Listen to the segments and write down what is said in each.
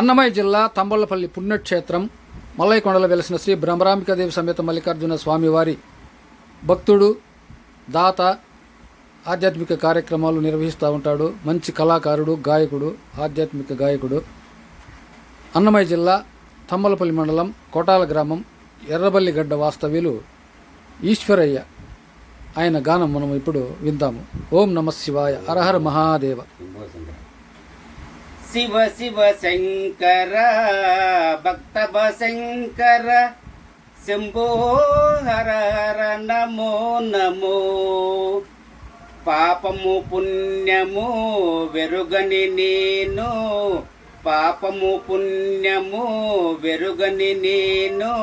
అన్నమయ్య జిల్లా తంబళ్ళపల్లి పుణ్యక్షేత్రం మల్లయ్యకొండలో వెలిసిన శ్రీ భ్రమరాంబికాదేవి సమేత మల్లికార్జున స్వామివారి భక్తుడు దాత ఆధ్యాత్మిక కార్యక్రమాలు నిర్వహిస్తూ ఉంటాడు. మంచి కళాకారుడు గాయకుడు ఆధ్యాత్మిక గాయకుడు. అన్నమయ్య జిల్లా తంబలపల్లి మండలం కోటాల గ్రామం ఎర్రబల్లిగడ్డ వాస్తవ్యులు ఈశ్వరయ్య. ఆయన గానం మనం ఇప్పుడు విందాము. ఓం నమ శివాయ. అరహర మహాదేవ. శివ శివ శంకర భక్తవ శంకర శంభో హర హర నమో నమో. పాపము పుణ్యము వెరుగని నేను. పాపము పుణ్యము వెరుగని నేను.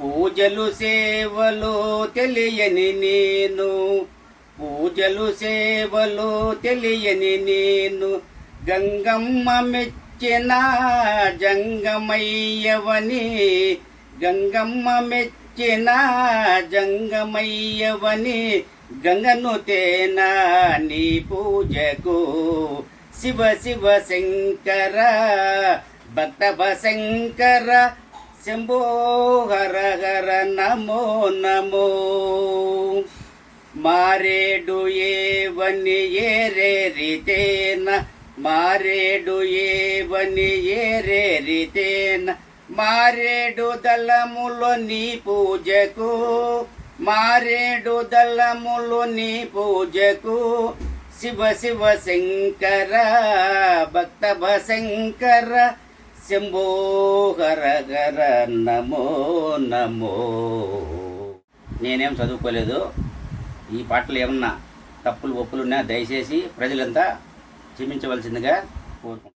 పూజలు సేవలు తెలియని నేను. పూజలు సేవలు తెలియని నేను. గంగమ్మ మెచ్చిన జంగమయ్యవని గంగమ్మ మెచ్చిన జంగమయ్యవని గంగను తేనా నీ పూజకు శివ శివ శంకర భక్త శంకర శంభో హర హర నమో నమో. మారేడు ఏవని ఏరేరితేన మారేడు ఏవని ఏరేరితేన మారేడు దళములో నీ పూజకు మారేడు దళములో నీ పూజకు శివ శివ శంకర భక్త శంకర శంభో హర హర నమో నమో. నేనేం చదువుకోలేదు. ఈ పాటలు ఏమన్నా తప్పులు ఒప్పులున్నా దయచేసి ప్రజలంతా క్షమించవలసిందిగా కోరుకుంటున్నాను.